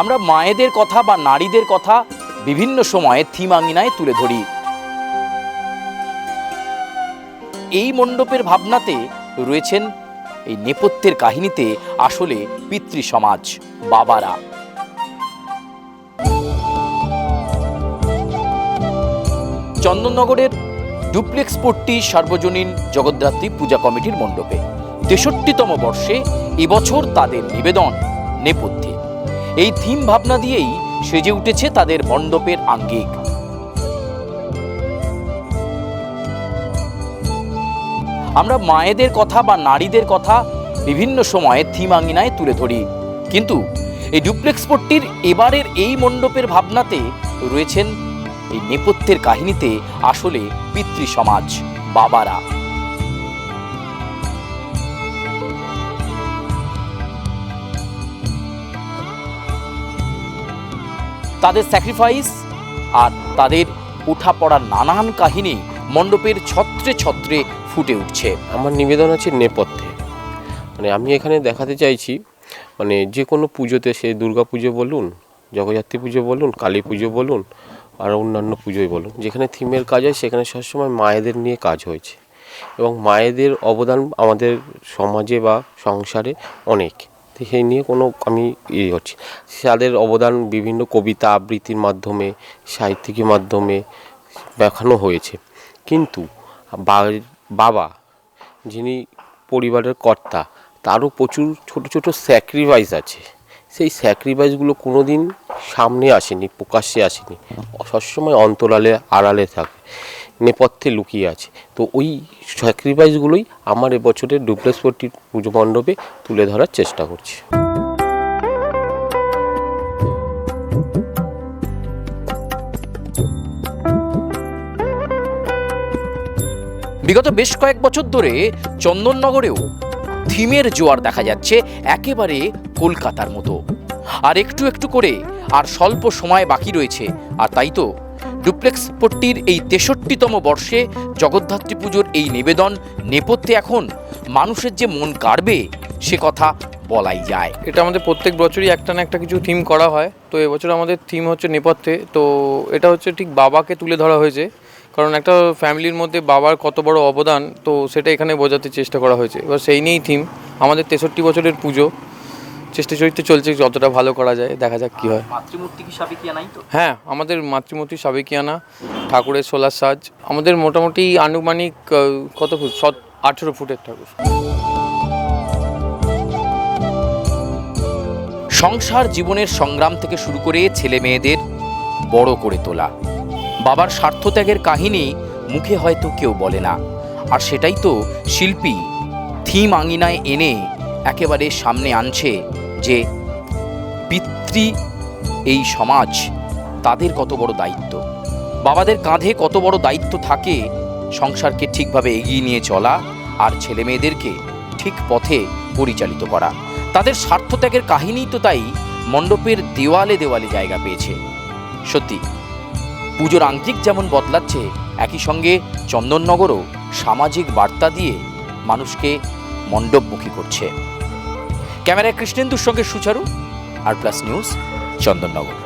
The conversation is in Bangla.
আমরা মায়েদের কথা বা নারীদের কথা বিভিন্ন সময়ে থিম আঙিনায় তুলে ধরি। এই মণ্ডপের ভাবনাতে রয়েছেন এই নেপথ্যের কাহিনীতে আসলে পিতৃ সমাজ বাবারা। চন্দননগরের ডুপ্লেক্স পট্টি সার্বজনীন জগদ্ধাত্রী পূজা কমিটির মণ্ডপে। তেষট্টিতম বর্ষে এবছর তাদের নিবেদন, নেপথ্যে। এই থিম ভাবনা দিয়েই সেজে উঠেছে তাদের মণ্ডপের আঙ্গিক। আমরা মায়েদের কথা বা নারীদের কথা বিভিন্ন সময়ে থিম আঙিনায় তুলে ধরি। কিন্তু এই ডুপ্লেক্স পট্টির এবারের এই মণ্ডপের ভাবনাতে রয়েছেন এই নেপথ্যের কাহিনীতে আসলে পিতৃ সমাজ বাবারা। তাদের স্যাক্রিফাইস আর তাদের উঠা পড়ার নানান কাহিনী মণ্ডপের ছত্রে ছত্রে ফুটে উঠছে। আমার নিবেদন আছে নেপথ্যে। মানে আমি এখানে দেখাতে চাইছি মানে যে কোনো পুজোতে সে দুর্গা পুজো বলুন জগদ্ধাত্রী পুজো বলুন, কালী পুজো বলুন, আর অন্যান্য পুজোই বলুন, যেখানে থিমের কাজ হয় সেখানে সবসময় মায়েদের নিয়ে কাজ হয়েছে। এবং মায়েদের অবদান আমাদের সমাজে বা সংসারে অনেক। সেই নিয়ে কোনো আমি ইয়ে হচ্ছি। তাদের অবদান বিভিন্ন কবিতা আবৃত্তির মাধ্যমে, সাহিত্যিকের মাধ্যমে দেখানো হয়েছে। কিন্তু বাবা, যিনি পরিবারের কর্তা, তারও প্রচুর ছোট ছোট স্যাক্রিফাইস আছে। সেই স্যাক্রিফাইসগুলো কোনো দিন সামনে আসেনি, প্রকাশ্যে আসেনি। সবসময় অন্তরালে, আড়ালে থাকে। নেপথ্যে লুকিয়ে আছে। তো ওই স্যাক্রিফাইসগুলোই আমার এবছরের ডুপ্লেক্সপট্টির পুজো মণ্ডপে তুলে ধরার চেষ্টা করছি। বিগত বেশ কয়েক বছর ধরে চন্দননগরেও থিমের জোয়ার দেখা যাচ্ছে একেবারে কলকাতার মতো। আর একটু একটু করে আর স্বল্প সময় বাকি রয়েছে। আর তাই তো ডুপ্লেক্স পট্টির এই তেষট্টিতম বর্ষে জগদ্ধাত্রী পুজোর এই নিবেদন নেপথ্যে এখন। মানুষের যে মন কাড়বে, সে কথা বলাই যায়। এটা আমাদের প্রত্যেক বছরই একটা না একটা কিছু থিম করা হয়। তো এবছর আমাদের থিম হচ্ছে নেপথ্যে। তো এটা হচ্ছে ঠিক বাবাকে তুলে ধরা হয়েছে। কারণ একটা ফ্যামিলির মধ্যে বাবার কত বড় অবদান, তো সেটা এখানে বোঝাতে চেষ্টা করা হয়েছে। এবার সেই নিয়েই থিম আমাদের তেষট্টি বছরের পুজো। চেষ্টা চরিত্র চলছে যতটা ভালো করা যায় দেখা যাক কী হয়। মাতৃমূর্তি কি সাবেকিয়া তো? হ্যাঁ আমাদের মাতৃমূর্তি সাবেকিয়ানা ঠাকুরের সোলার সাজ। আমাদের মোটামুটি আনুমানিক কত ফুট? সত আঠেরো ফুটের ঠাকুর। সংসার জীবনের সংগ্রাম থেকে শুরু করে ছেলে মেয়েদের বড় করে তোলা। বাবার স্বার্থত্যাগের কাহিনী মুখে হয়তো কেউ বলে না। আর সেটাই তো শিল্পী থিম আঙিনায় এনে একেবারে সামনে আনছে যে পিতৃ এই সমাজ তাদের কত বড় দায়িত্ব। বাবাদের কাঁধে কত বড় দায়িত্ব থাকে সংসারকে ঠিকভাবে এগিয়ে নিয়ে চলা আর ছেলে মেয়েদেরকে ঠিক পথে পরিচালিত করা। তাদের স্বার্থত্যাগের কাহিনী তো তাই মণ্ডপের দেওয়ালে দেওয়ালে জায়গা পেয়েছে। সত্যি, পুজোর আঙ্গিক যেমন বদলাচ্ছে, একই সঙ্গে চন্দননগরও সামাজিক বার্তা দিয়ে মানুষকে মণ্ডপমুখী করছে। ক্যামেরায় কৃষ্ণেন্দুর সঙ্গে Sucharu R plus news Chandannagar.